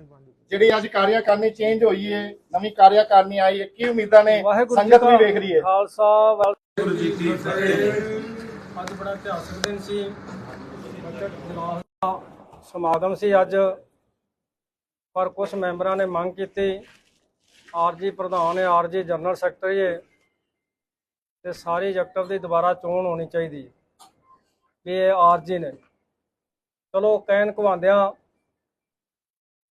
ਜਿਹੜੀ ਅੱਜ ਕਾਰਿਆਕਾਰਨੀ ਚੇਂਜ ਹੋਈ ਹੈ ਨਵੀਂ ਕਾਰਿਆਕਾਰਨੀ ਆਈ ਹੈ ਕੀ ਉਮੀਦਾਂ ਨੇ? ਸੰਗਤ ਵੀ ਵੇਖ ਰਹੀ ਹੈ ਖਾਲਸਾ ਵਾਹਿਗੁਰੂ ਜੀ ਕੀ ਫਤਿਹ। ਅੱਜ ਬੜਾ ਇਤਿਹਾਸਕ ਦਿਨ ਸੀ। ਬਜਟ ਇਜਲਾਸ ਦਾ ਸਮਾਗਮ ਸੀ ਅੱਜ। ਪਰ ਕੁਝ ਮੈਂਬਰਾਂ ਨੇ ਮੰਗ ਕੀਤੀ। ਆਰਜੀ ਪ੍ਰਧਾਨ ਹੈ ਆਰਜੀ ਜਨਰਲ ਸੈਕਟਰੀ ਹੈ ਤੇ ਸਾਰੇ ਐਗਜ਼ੈਕਟਿਵ ਦੀ ਦੁਬਾਰਾ ਚੋਣ ਹੋਣੀ ਚਾਹੀਦੀ। ਹੈ ਵੀ ਇਹ ਆਰਜੀ ਨੇ। ਚਲੋ ਕਹਿਣ ਕਵਾਂਦਿਆਂ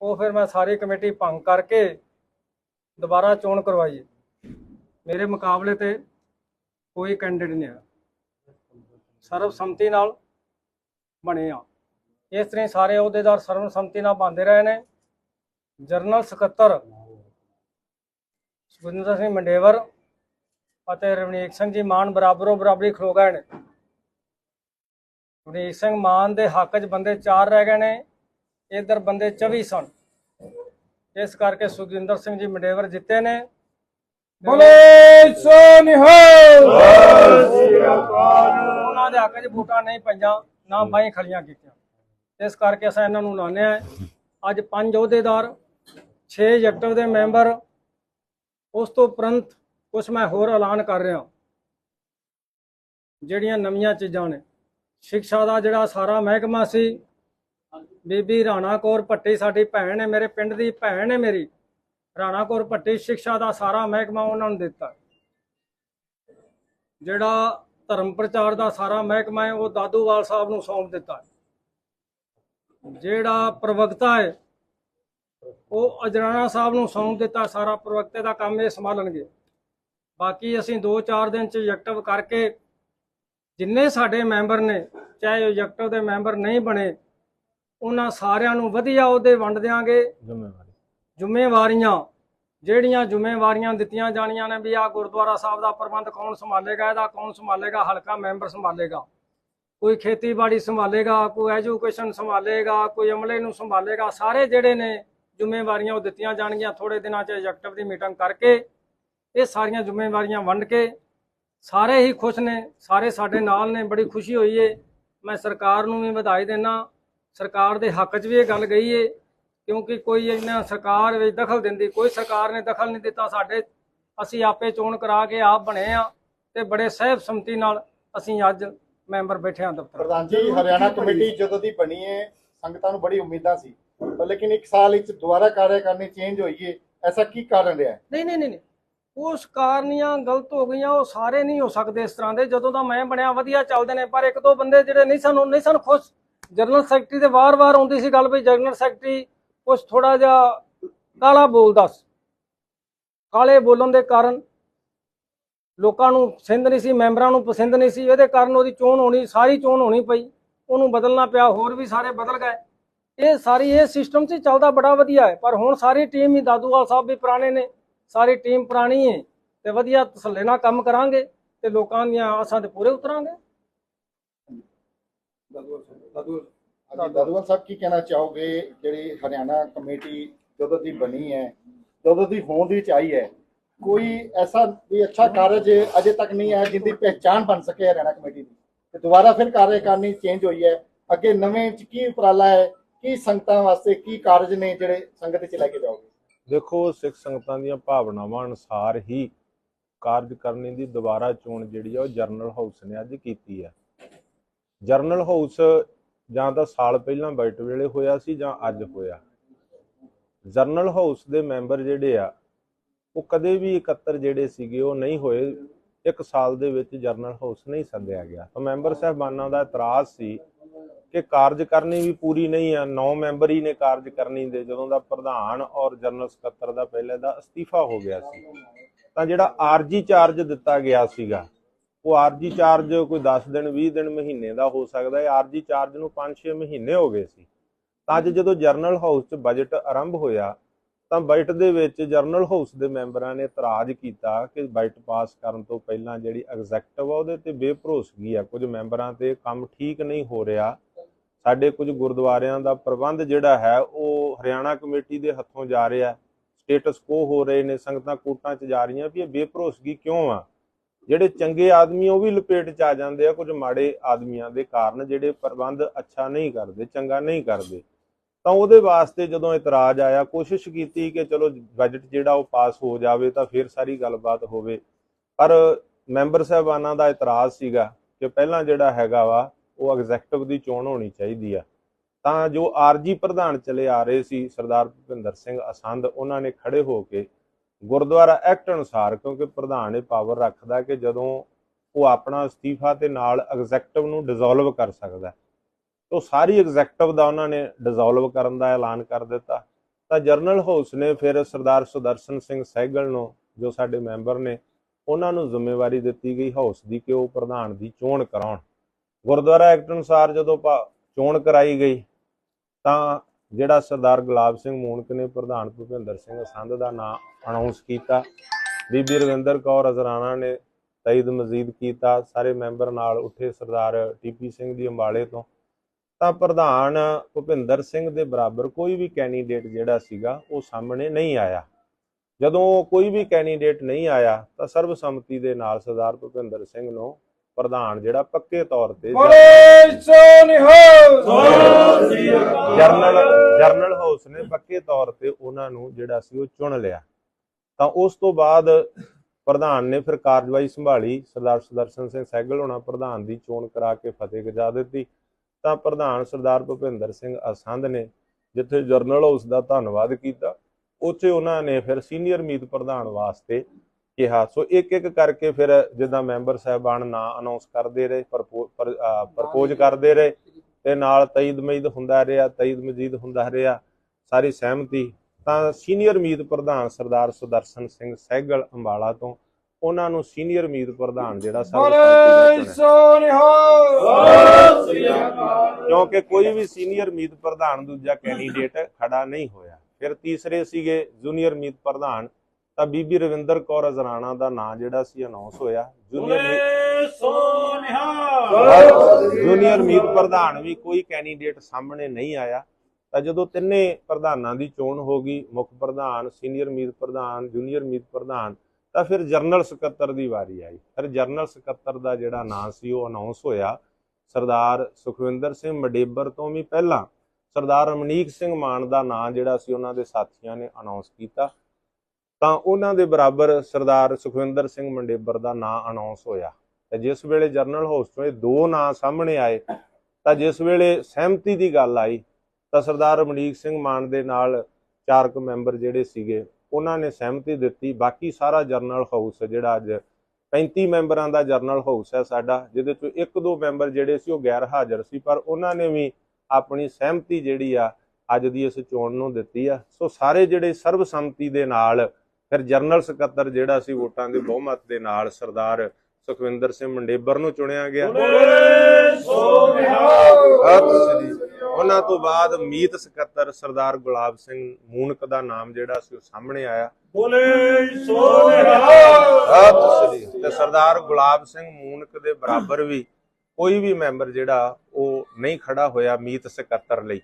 ਉਹ ਫਿਰ ਮੈਂ ਸਾਰੀ ਕਮੇਟੀ ਭੰਗ ਕਰਕੇ ਦੁਬਾਰਾ ਚੋਣ ਕਰਵਾਈ। ਮੇਰੇ ਮੁਕਾਬਲੇ ਤੇ ਕੋਈ ਕੈਂਡੀਡੇਟ ਨਹੀਂ ਆ ਸਰਬਸੰਮਤੀ ਨਾਲ ਬਣੇ ਆ। ਇਸ ਤਰ੍ਹਾਂ ਹੀ ਸਾਰੇ ਅਹੁਦੇਦਾਰ ਸਰਬਸੰਮਤੀ ਨਾਲ ਬੰਦੇ ਰਹੇ ਨੇ। ਜਨਰਲ ਸਕੱਤਰ ਸੁਖਿੰਦਰ ਸਿੰਘ ਮੰਡੇਵਰ ਅਤੇ ਰਵਨੀਕ ਸਿੰਘ ਜੀ ਮਾਨ ਬਰਾਬਰੋ ਬਰਾਬਰੀ ਖਲੋ ਗਏ ਨੇ। ਰਵਨੀਕ ਸਿੰਘ ਮਾਨ ਦੇ ਹੱਕ 'ਚ ਬੰਦੇ ਚਾਰ ਰਹਿ ਗਏ ਨੇ। ਇਧਰ ਬੰਦੇ 24 ਸਨ ਇਸ ਕਰਕੇ ਸੁਖਿੰਦਰ ਸਿੰਘ ਜੀ ਮੰਡੇਵਰ ਜਿੱਤੇ ਨੇ। ਬੋਲੇ ਸੋ ਨਿਹਾਲ ਉਹਨਾਂ ਦੇ ਹੱਕ 'ਚ ਵੋਟਾਂ ਨਹੀਂ ਪਈਆਂ ਨਾ ਬਾਈ ਖੜੀਆਂ ਕੀਤੀਆਂ। ਇਸ ਕਰਕੇ ਅਸੀਂ ਇਹਨਾਂ ਨੂੰ ਲਾਉਂਦੇ ਆ ਅੱਜ ਪੰਜ ਅਹੁਦੇਦਾਰ 6 ਐਗਜ਼ੈਕਟਿਵ ਦੇ ਮੈਂਬਰ ਉਸ ਤੋਂ ਉਪਰੰਤ ਕੁਝ ਮੈਂ ਹੋਰ ਐਲਾਨ ਕਰ ਰਿਹਾ ਜਿਹੜੀਆਂ ਨਵੀਆਂ ਚੀਜ਼ਾਂ ਨੇ। ਸਿੱਖਿਆ ਦਾ ਜਿਹੜਾ ਸਾਰਾ ਮਹਿਕਮਾ ਸੀ ਬੀਬੀ ਰਾਣਾ ਕੌਰ ਭੱਟੀ ਸਾਡੀ ਭੈਣ ਹੈ, ਮੇਰੇ ਪਿੰਡ ਦੀ ਭੈਣ ਹੈ ਮੇਰੀ। ਰਾਣਾ ਕੌਰ ਭੱਟੀ ਸਿੱਖਿਆ ਦਾ ਸਾਰਾ ਮਹਿਕਮਾ ਉਹਨਾਂ ਨੂੰ ਦਿੱਤਾ। ਜਿਹੜਾ ਧਰਮ ਪ੍ਰਚਾਰ ਦਾ ਸਾਰਾ ਮਹਿਕਮਾ ਹੈ, ਉਹ ਦਾਦੂਵਾਲ ਸਾਹਿਬ ਨੂੰ ਸੌਂਪ ਦਿੱਤਾ। ਜਿਹੜਾ ਪ੍ਰਵਕਤਾ ਹੈ, ਉਹ ਅਜਰਾਣਾ ਸਾਹਿਬ ਨੂੰ ਸੌਂਪ ਦਿੱਤਾ, ਸਾਰਾ ਪ੍ਰਵਕਤੇ ਦਾ ਕੰਮ ਇਹ ਸੰਭਾਲਣਗੇ। ਬਾਕੀ ਅਸੀਂ 2-4 ਦਿਨ ਚ ਐਕਟਿਵ ਕਰਕੇ, ਜਿੰਨੇ ਸਾਡੇ ਮੈਂਬਰ ਨੇ, ਚਾਹੇ ਉਹ ਐਕਟਿਵ ਦੇ ਮੈਂਬਰ ਨਹੀਂ ਬਣੇ ਉਹਨਾਂ ਸਾਰਿਆਂ ਨੂੰ ਵਧੀਆ ਉਹਦੇ ਵੰਡ ਦਿਆਂਗੇ। ਜ਼ਿੰਮੇਵਾਰੀਆਂ ਜਿਹੜੀਆਂ ਜ਼ਿੰਮੇਵਾਰੀਆਂ ਦਿੱਤੀਆਂ ਜਾਣੀਆਂ ਨੇ ਵੀ ਆ ਗੁਰਦੁਆਰਾ ਸਾਹਿਬ ਦਾ ਪ੍ਰਬੰਧ ਕੌਣ ਸੰਭਾਲੇਗਾ ਇਹਦਾ ਕੌਣ ਸੰਭਾਲੇਗਾ ਹਲਕਾ ਮੈਂਬਰ ਸੰਭਾਲੇਗਾ। ਕੋਈ ਖੇਤੀਬਾੜੀ ਸੰਭਾਲੇਗਾ ਕੋਈ ਐਜੂਕੇਸ਼ਨ ਸੰਭਾਲੇਗਾ ਕੋਈ ਅਮਲੇ ਨੂੰ ਸੰਭਾਲੇਗਾ ਸਾਰੇ ਜਿਹੜੇ ਨੇ ਜ਼ਿੰਮੇਵਾਰੀਆਂ ਉਹ ਦਿੱਤੀਆਂ ਜਾਣਗੀਆਂ ਥੋੜੇ ਦਿਨਾਂ 'ਚ ਐਗਜ਼ੈਕਟਿਵ ਦੀ ਮੀਟਿੰਗ ਕਰਕੇ। ਇਹ ਸਾਰੀਆਂ ਜ਼ਿੰਮੇਵਾਰੀਆਂ ਵੰਡ ਕੇ ਸਾਰੇ ਹੀ ਖੁਸ਼ ਨੇ ਸਾਰੇ ਸਾਡੇ ਨਾਲ ਨੇ ਬੜੀ ਖੁਸ਼ੀ ਹੋਈ ਏ। ਮੈਂ ਸਰਕਾਰ ਨੂੰ ਵੀ ਵਧਾਈ ਦੇਣਾ ਸਰਕਾਰ ਦੇ ਹੱਕ 'ਚ ਵੀ ਇਹ ਗੱਲ ਗਈ ਏ ਕਿਉਂਕਿ ਕੋਈ ਇਹਨਾਂ ਸਰਕਾਰ ਵਿੱਚ ਦਖਲ ਦਿੰਦੀ ਕੋਈ ਸਰਕਾਰ ਨੇ ਦਖਲ ਨਹੀਂ ਦਿੱਤਾ ਸਾਡੇ ਅਸੀਂ ਆਪੇ ਚੋਣ ਕਰਾ ਕੇ ਆਪ ਬਣੇ ਆ ਤੇ ਬੜੇ ਸਹਿਬ ਸੰਮਤੀ ਨਾਲ ਅਸੀਂ ਅੱਜ ਮੈਂਬਰ ਬੈਠੇ ਆ ਦਫ਼ਤਰ। ਪ੍ਰਧਾਨ ਜੀ ਹਰਿਆਣਾ ਕਮੇਟੀ ਜਦੋਂ ਦੀ ਬਣੀ ਹੈ ਸੰਗਤਾਂ ਨੂੰ ਬੜੀ ਉਮੀਦਾਂ ਸੀ। ਪਰ ਲੇਕਿਨ ਇੱਕ ਸਾਲ ਵਿੱਚ ਦੁਬਾਰਾ ਕਾਰਿਆਕਾਰਨੀ ਚੇਂਜ ਹੋਈ ਹੈ ਐਸਾ ਕੀ ਕਾਰਨ ਰਿਹਾ? ਨਹੀਂ ਨਹੀਂ ਨਹੀਂ। ਉਸ ਕਾਰਨੀਆਂ ਗਲਤ ਹੋ ਗਈਆਂ ਉਹ ਸਾਰੇ ਨਹੀਂ ਹੋ ਸਕਦੇ ਇਸ ਤਰ੍ਹਾਂ ਦੇ। ਜਦੋਂ ਦਾ ਮੈਂ ਬਣਿਆ ਵਧੀਆ ਚੱਲਦੇ ਨੇ ਪਰ ਇੱਕ ਦੋ ਬੰਦੇ ਜਿਹੜੇ ਨਹੀਂ ਸਾਨੂੰ ਨਹੀਂ ਸਨ ਖੁਸ਼ ਜਨਰਲ ਸੈਕਟਰੀ 'ਤੇ ਵਾਰ-ਵਾਰ ਆਉਂਦੀ ਸੀ ਗੱਲ ਵੀ, ਜਨਰਲ ਸੈਕਟਰੀ ਕੁਝ ਥੋੜਾ ਜਿਹਾ ਕਾਲਾ ਬੋਲਦਾ ਸੀ ਕਾਲੇ ਬੋਲਣ ਦੇ ਕਾਰਨ ਲੋਕਾਂ ਨੂੰ ਪਸੰਦ ਨਹੀਂ ਸੀ, ਮੈਂਬਰਾਂ ਨੂੰ ਪਸੰਦ ਨਹੀਂ ਸੀ। ਇਹਦੇ ਕਾਰਨ ਉਹਦੀ ਚੋਣ ਹੋਣੀ, ਸਾਰੀ ਚੋਣ ਹੋਣੀ ਪਈ। ਉਹਨੂੰ ਬਦਲਣਾ ਪਿਆ, ਹੋਰ ਵੀ ਸਾਰੇ ਬਦਲ ਗਏ। ਇਹ ਸਾਰੀ, ਇਹ ਸਿਸਟਮ 'ਚ ਚੱਲਦਾ ਬੜਾ ਵਧੀਆ ਹੈ। ਪਰ ਹੁਣ ਸਾਰੀ ਟੀਮ ਹੀ, ਦਾਦੂਵਾਲ ਸਾਹਿਬ ਵੀ ਪੁਰਾਣੇ ਨੇ। ਸਾਰੀ ਟੀਮ ਪੁਰਾਣੀ ਹੈ ਤੇ ਵਧੀਆ ਤਸੱਲੇ ਨਾਲ ਕੰਮ ਕਰਾਂਗੇ ਤੇ ਲੋਕਾਂ ਦੀਆਂ ਆਸਾਂ ਤੇ ਪੂਰੇ ਉਤਰਾਂਗੇ। ਹਾਂਜੀ ਦਾਦੂਵਾਲ ਸਾਹਿਬ ਕੀ ਕਹਿਣਾ ਚਾਹੋਗੇ? ਜਿਹੜੀ ਹਰਿਆਣਾ ਕਮੇਟੀ ਜਦੋਂ ਦੀ ਬਣੀ ਹੈ ਜਦੋਂ ਦੀ ਹੋਂਦ ਵਿੱਚ ਆਈ ਹੈ ਕੋਈ ਐਸਾ ਵੀ ਅੱਛਾ ਕਾਰਜ ਅਜੇ ਤੱਕ ਨਹੀਂ ਹੈ ਜਿੰਦੀ ਪਹਿਚਾਣ ਬਣ ਸਕੇ ਹਰਿਆਣਾ ਕਮੇਟੀ ਦੀ? ਤੇ ਦੁਬਾਰਾ ਫਿਰ ਕਾਰਿਆਕਾਰਨੀ ਚੇਂਜ ਹੋਈ ਹੈ। ਅੱਗੇ ਨਵੇਂ ਚ ਕੀ ਉਪਰਾਲਾ ਹੈ? ਕੀ ਸੰਗਤਾਂ ਵਾਸਤੇ ਕੀ ਕਾਰਜ ਨੇ ਜਿਹੜੇ ਸੰਗਤ ਵਿੱਚ ਲੈ ਕੇ ਜਾਓਗੇ? ਦੇਖੋ ਸਿੱਖ ਸੰਗਤਾਂ ਦੀਆਂ ਭਾਵਨਾਵਾਂ ਅਨੁਸਾਰ ਹੀ ਕਾਰਜ ਕਰਨੀ ਦੀ ਦੁਬਾਰਾ ਚੋਣ ਜਿਹੜੀ ਆ ਉਹ ਜਰਨਲ ਹਾਊਸ ਨੇ ਅੱਜ ਕੀਤੀ ਹੈ। ਜਰਨਲ ਹਾਊਸ ਜਾਂ ਤਾਂ ਸਾਲ ਪਹਿਲਾਂ ਬਜਟ ਵੇਲੇ ਹੋਇਆ ਸੀ ਜਾਂ ਅੱਜ ਹੋਇਆ। ਜਰਨਲ ਹਾਊਸ ਦੇ ਮੈਂਬਰ ਜਿਹੜੇ ਆ, ਉਹ ਕਦੇ ਵੀ ਇਕੱਤਰ ਜਿਹੜੇ ਸੀਗੇ, ਉਹ ਨਹੀਂ ਹੋਏ। ਇੱਕ ਸਾਲ ਦੇ ਵਿੱਚ ਜਰਨਲ ਹਾਊਸ ਨਹੀਂ ਸੱਦਿਆ ਗਿਆ। ਤਾਂ ਮੈਂਬਰ ਸਾਹਿਬਾਨਾਂ ਦਾ ਇਤਰਾਜ਼ ਸੀ ਕਿ ਕਾਰਜ ਕਰਨੀ ਵੀ ਪੂਰੀ ਨਹੀਂ ਆ, ਨੌ ਮੈਂਬਰ ਹੀ ਨੇ ਕਾਰਜ ਕਰਨੀ ਦੇ, ਜਦੋਂ ਦਾ ਪ੍ਰਧਾਨ ਔਰ ਜਨਰਲ ਸਕੱਤਰ ਦਾ ਪਹਿਲੇ ਦਾ ਅਸਤੀਫਾ ਹੋ ਗਿਆ ਸੀ। ਤਾਂ ਜਿਹੜਾ ਆਰਜੀ ਚਾਰਜ ਦਿੱਤਾ ਗਿਆ ਸੀਗਾ ਉਹ ਆਰਜੀ ਚਾਰਜ ਕੋਈ 10 ਦਿਨ 20 ਦਿਨ, ਮਹੀਨੇ ਦਾ ਹੋ ਸਕਦਾ ਹੈ। ਆਰਜੀ ਚਾਰਜ ਨੂੰ 5-6 ਮਹੀਨੇ ਹੋ ਗਏ ਸੀ। ਤਾਂ ਅੱਜ ਜਦੋਂ ਜਰਨਲ ਹਾਊਸ 'ਚ ਬਜਟ ਆਰੰਭ ਹੋਇਆ, ਤਾਂ ਬਜਟ ਦੇ ਵਿੱਚ ਜਰਨਲ ਹਾਊਸ ਦੇ ਮੈਂਬਰਾਂ ਨੇ ਇਤਰਾਜ਼ ਕੀਤਾ ਕਿ ਬਜਟ ਪਾਸ ਕਰਨ ਤੋਂ ਪਹਿਲਾਂ ਜਿਹੜੀ ਐਗਜ਼ੈਕਟਿਵ ਆ, ਉਹਦੇ ਤੇ ਬੇਭਰੋਸਗੀ ਆ? ਕੁਝ ਮੈਂਬਰਾਂ ਤੇ ਕੰਮ ਠੀਕ ਨਹੀਂ ਹੋ ਰਿਹਾ। ਸਾਡੇ ਕੁਝ ਗੁਰਦੁਆਰਿਆਂ ਦਾ ਪ੍ਰਬੰਧ ਜਿਹੜਾ ਹੈ, ਉਹ ਹਰਿਆਣਾ ਕਮੇਟੀ ਦੇ ਹੱਥੋਂ ਜਾ ਰਿਹਾ। ਸਟੇਟਸ ਕੋ ਹੋ ਰਹੇ ਨੇ, ਸੰਗਤਾਂ ਕੋਟਾਂ 'ਚ ਜਾ ਰਹੀਆਂ ਵੀ ਇਹ ਬੇਭਰੋਸਗੀ ਕਿਉਂ ਆ? ਜਿਹੜੇ ਚੰਗੇ ਆਦਮੀ ਉਹ ਵੀ ਲਪੇਟ 'ਚ ਆ ਜਾਂਦੇ ਆ, ਕੁਝ ਮਾੜੇ ਆਦਮੀਆਂ ਦੇ ਕਾਰਨ ਜਿਹੜੇ ਪ੍ਰਬੰਧ ਅੱਛਾ ਨਹੀਂ ਕਰਦੇ, ਚੰਗਾ ਨਹੀਂ ਕਰਦੇ। ਤਾਂ ਉਹਦੇ ਵਾਸਤੇ ਜਦੋਂ ਇਤਰਾਜ਼ ਆਇਆ, ਕੋਸ਼ਿਸ਼ ਕੀਤੀ ਕਿ ਚਲੋ ਬਜਟ ਜਿਹੜਾ ਉਹ ਪਾਸ ਹੋ ਜਾਵੇ ਤਾਂ ਫਿਰ ਸਾਰੀ ਗੱਲਬਾਤ ਹੋਵੇ। ਪਰ ਮੈਂਬਰ ਸਾਹਿਬਾਨਾਂ ਦਾ ਇਤਰਾਜ਼ ਸੀਗਾ ਕਿ ਪਹਿਲਾਂ ਜਿਹੜਾ ਹੈਗਾ ਵਾ, ਉਹ ਐਗਜ਼ੈਕਟਿਵ ਦੀ ਚੋਣ ਹੋਣੀ ਚਾਹੀਦੀ ਆ। ਤਾਂ ਜੋ ਆਰਜੀ ਪ੍ਰਧਾਨ ਚਲੇ ਆ ਰਹੇ ਸੀ, ਸਰਦਾਰ ਭੁਪਿੰਦਰ ਸਿੰਘ ਅਸੰਧ, ਉਹਨਾਂ ਨੇ ਖੜੇ ਹੋ ਕੇ ਗੁਰਦੁਆਰਾ ਐਕਟ ਅਨੁਸਾਰ, ਕਿਉਂਕਿ ਪ੍ਰਧਾਨ ਇਹ ਪਾਵਰ ਰੱਖਦਾ ਕਿ ਜਦੋਂ ਉਹ ਆਪਣਾ ਅਸਤੀਫਾ ਤੇ ਨਾਲ ਐਗਜ਼ੈਕਟਿਵ ਨੂੰ ਡਿਸੋਲਵ ਕਰ ਸਕਦਾ ਹੈ। ਸਾਰੀ ਐਗਜ਼ੈਕਟਿਵ ਦਾ ਉਹਨਾਂ ਨੇ ਡਿਸੋਲਵ ਕਰਨ ਦਾ ਐਲਾਨ ਕਰ ਦਿੱਤਾ ਤਾਂ ਜਰਨਲ ਹਾਊਸ ਨੇ ਫਿਰ ਸਰਦਾਰ ਸੁਦਰਸ਼ਨ ਸਿੰਘ ਸਹਿਗਲ ਨੂੰ, ਜੋ ਸਾਡੇ ਮੈਂਬਰ ਨੇ, ਉਹਨਾਂ ਨੂੰ ਜ਼ਿੰਮੇਵਾਰੀ ਦਿੱਤੀ ਗਈ ਹਾਊਸ ਦੀ ਕਿ ਉਹ ਪ੍ਰਧਾਨ ਦੀ ਚੋਣ ਕਰਾਉਣ ਗੁਰਦੁਆਰਾ ਐਕਟ ਅਨੁਸਾਰ ਜਦੋਂ ਭਾ- ਚੋਣ ਕਰਾਈ ਗਈ, ਤਾਂ ਜਿਹੜਾ ਸਰਦਾਰ ਗੁਲਾਬ ਸਿੰਘ ਮੂਨਕ ਨੇ ਪ੍ਰਧਾਨ ਭੁਪਿੰਦਰ ਸਿੰਘ ਸੰਧ ਦਾ ਨਾਮ ਅਨਾਉਂਸ ਕੀਤਾ, ਬੀਬੀ ਰਵਿੰਦਰ ਕੌਰ ਅਜ਼ਰਾਣਾ ਨੇ ਤਈਦ ਮਜ਼ੀਦ ਕੀਤਾ, ਸਾਰੇ ਮੈਂਬਰ ਨਾਲ ਉੱਠੇ ਸਰਦਾਰ ਟੀਪੀ ਸਿੰਘ ਦੀ ਅੰਬਾਲੇ ਤੋਂ। ਤਾਂ ਪ੍ਰਧਾਨ ਭੁਪਿੰਦਰ ਸਿੰਘ ਦੇ ਬਰਾਬਰ ਕੋਈ ਵੀ ਕੈਂਡੀਡੇਟ ਜਿਹੜਾ ਸੀਗਾ, ਉਹ ਸਾਹਮਣੇ ਨਹੀਂ ਆਇਆ। ਜਦੋਂ ਕੋਈ ਵੀ ਕੈਂਡੀਡੇਟ ਨਹੀਂ ਆਇਆ, ਤਾਂ ਸਰਬਸੰਮਤੀ ਦੇ ਨਾਲ ਸਰਦਾਰ ਭੁਪਿੰਦਰ ਸਿੰਘ ਨੂੰ ਪ੍ਰਧਾਨ ਜਿਹੜਾ ਪੱਕੇ ਤੌਰ ਤੇ ਬੋਲੇ ਜਰਨਲ ਜਰਨਲ ਹਾਊਸ ਨੇ ਪੱਕੇ ਤੌਰ ਤੇ ਉਹਨਾਂ ਨੂੰ ਜਿਹੜਾ ਸੀ ਉਹ ਚੁਣ ਲਿਆ। ਤਾਂ ਉਸ ਤੋਂ ਬਾਅਦ ਪ੍ਰਧਾਨ ਨੇ ਫਿਰ ਕਾਰਜਵਾਈ ਸੰਭਾਲੀ। ਸਰਦਾਰ ਸੁਦਰਸ਼ਨ ਸਿੰਘ ਸਹਿਗਲ ਹੋਣਾ ਪ੍ਰਧਾਨ ਦੀ ਚੋਣ ਕਰਾ ਕੇ ਫਤਿਹ ਗਜਾ ਦਿੱਤੀ। ਤਾਂ ਪ੍ਰਧਾਨ ਸਰਦਾਰ ਭੁਪਿੰਦਰ ਸਿੰਘ ਅਸੰਧ ਨੇ ਜਿੱਥੇ ਜਰਨਲ ਹਾਊਸ ਦਾ ਧੰਨਵਾਦ ਕੀਤਾ ਉੱਥੇ ਉਹਨਾਂ ਨੇ ਫਿਰ ਸੀਨੀਅਰ ਮੀਤ ਪ੍ਰਧਾਨ ਵਾਸਤੇ ਕਿਹਾ। ਸੋ ਇੱਕ ਇੱਕ ਕਰਕੇ ਫਿਰ ਜਿੱਦਾਂ ਮੈਂਬਰ ਸਾਹਿਬਾਨ ਨਾਂ ਅਨਾਉਂਸ ਕਰਦੇ ਰਹੇ ਪ੍ਰਪੋਜ਼ ਕਰਦੇ ਰਹੇ ਤੇ ਨਾਲ ਤਈਦ ਮਈਦ ਹੁੰਦਾ ਰਿਹਾ ਤਈਦ ਮਜੀਦ ਹੁੰਦਾ ਰਿਹਾ ਸਾਰੀ ਸਹਿਮਤੀ। ਤਾਂ ਸੀਨੀਅਰ ਮੀਤ ਪ੍ਰਧਾਨ ਸਰਦਾਰ ਸੁਦਰਸ਼ਨ ਸਿੰਘ ਸਹਿਗਲ ਅੰਬਾਲਾ ਤੋਂ ਉਹਨਾਂ ਨੂੰ ਸੀਨੀਅਰ ਮੀਤ ਪ੍ਰਧਾਨ ਜਿਹੜਾ ਸਰਬਸੰਮਤੀ ਨਾਲ ਬੋਲੇ ਚੁਣਿਆ। ਸੋ ਨਿਹਾਲ। ਕਿਉਂਕਿ ਕੋਈ ਵੀ ਸੀਨੀਅਰ ਮੀਤ ਪ੍ਰਧਾਨ ਦੂਜਾ ਕੈਂਡੀਡੇਟ ਖੜਾ ਨਹੀਂ ਹੋਇਆ। ਫਿਰ ਤੀਸਰੇ ਸੀਗੇ ਜੂਨੀਅਰ ਮੀਤ ਪ੍ਰਧਾਨ ਤਾਂ ਬੀਬੀ ਰਵਿੰਦਰ ਕੌਰ ਅਜ਼ਰਾਣਾ ਦਾ ਨਾਂ ਜਿਹੜਾ ਸੀ ਅਨਾਉਂਸ ਹੋਇਆ। ਜੂਨੀਅਰ ਮੀਤ ਸੋ ਨਿਹਾਲ। ਜੂਨੀਅਰ ਮੀਤ ਪ੍ਰਧਾਨ ਵੀ ਕੋਈ ਕੈਂਡੀਡੇਟ ਸਾਹਮਣੇ ਨਹੀਂ ਆਇਆ। ਤਾਂ ਜਦੋਂ ਤਿੰਨੇ ਪ੍ਰਧਾਨਾਂ ਦੀ ਚੋਣ ਹੋ ਗਈ ਮੁੱਖ ਪ੍ਰਧਾਨ ਸੀਨੀਅਰ ਮੀਤ ਪ੍ਰਧਾਨ ਜੂਨੀਅਰ ਮੀਤ ਪ੍ਰਧਾਨ ਤਾਂ ਫਿਰ ਜਰਨਲ ਸਕੱਤਰ ਦੀ ਵਾਰੀ ਆਈ। ਫਿਰ ਜਰਨਲ ਸਕੱਤਰ ਦਾ ਜਿਹੜਾ ਨਾਂ ਸੀ ਉਹ ਅਨਾਉਂਸ ਹੋਇਆ। ਸਰਦਾਰ ਸੁਖਵਿੰਦਰ ਸਿੰਘ ਮਡੇਬਰ ਤੋਂ ਵੀ ਪਹਿਲਾਂ ਸਰਦਾਰ ਰਮਨੀਕ ਸਿੰਘ ਮਾਨ ਦਾ ਨਾਂ ਜਿਹੜਾ ਸੀ ਉਹਨਾਂ ਦੇ ਸਾਥੀਆਂ ਨੇ ਅਨਾਉਂਸ ਕੀਤਾ। ਤਾਂ ਉਹਨਾਂ ਦੇ ਬਰਾਬਰ ਸਰਦਾਰ ਸੁਖਵਿੰਦਰ ਸਿੰਘ ਮੰਡੇਬਰ ਦਾ ਨਾਂ ਅਨਾਉਂਸ ਹੋਇਆ। ਤੇ ਜਿਸ ਵੇਲੇ ਜਰਨਲ ਹਾਊਸ ਤੋਂ ਇਹ ਦੋ ਨਾਂ ਸਾਹਮਣੇ ਆਏ, ਤਾਂ ਜਿਸ ਵੇਲੇ ਸਹਿਮਤੀ ਦੀ ਗੱਲ ਆਈ, ਤਾਂ ਸਰਦਾਰ ਰਮਣੀਕ ਸਿੰਘ ਮਾਨ ਦੇ ਨਾਲ ਚਾਰ ਕੁ ਮੈਂਬਰ ਜਿਹੜੇ ਸੀਗੇ, ਉਹਨਾਂ ਨੇ ਸਹਿਮਤੀ ਦਿੱਤੀ। ਬਾਕੀ ਸਾਰਾ ਜਰਨਲ ਹਾਊਸ ਜਿਹੜਾ ਅੱਜ 35 ਮੈਂਬਰਾਂ ਦਾ ਜਰਨਲ ਹਾਊਸ ਹੈ ਸਾਡਾ, ਜਿਹਦੇ ਚੋਂ ਇੱਕ ਦੋ ਮੈਂਬਰ ਜਿਹੜੇ ਸੀ ਉਹ ਗੈਰ ਹਾਜ਼ਰ ਸੀ, ਪਰ ਉਹਨਾਂ ਨੇ ਵੀ ਆਪਣੀ ਸਹਿਮਤੀ ਜਿਹੜੀ ਆ ਅੱਜ ਦੀ ਇਸ ਚੋਣ ਨੂੰ ਦਿੱਤੀ ਆ। ਸੋ ਸਾਰੇ ਜਿਹੜੇ ਸਰਬਸੰਮਤੀ ਦੇ ਨਾਲ ਫਿਰ ਜਰਨਲ ਸਕੱਤਰ ਜਿਹੜਾ ਸੀ ਵੋਟਾਂ ਦੇ ਬਹੁਮਤ ਦੇ ਨਾਲ ਸਰਦਾਰ ਸੁਖਵਿੰਦਰ ਸਿੰਘ ਮੰਡੇਬਰ ਨੂੰ ਚੁਣਿਆ ਗਿਆ। ਉਹਨਾਂ ਤੋਂ ਬਾਅਦ ਮੀਤ ਸਕੱਤਰ ਸਰਦਾਰ ਗੁਲਾਬ ਸਿੰਘ ਮੂਨਕ ਦਾ ਨਾਮ ਜਿਹੜਾ ਸੀ ਉਹ ਸਾਹਮਣੇ ਆਇਆ। ਬੋਲੇ ਸੋ ਨਿਹਾਲ। ਸਤਿ ਸ੍ਰੀ ਤੇ ਸਰਦਾਰ ਗੁਲਾਬ ਸਿੰਘ ਮੂਨਕ ਦੇ ਬਰਾਬਰ ਵੀ ਕੋਈ ਵੀ ਮੈਂਬਰ ਜਿਹੜਾ ਉਹ ਨਹੀਂ ਖੜਾ ਹੋਇਆ ਮੀਤ ਸਕੱਤਰ ਲਈ।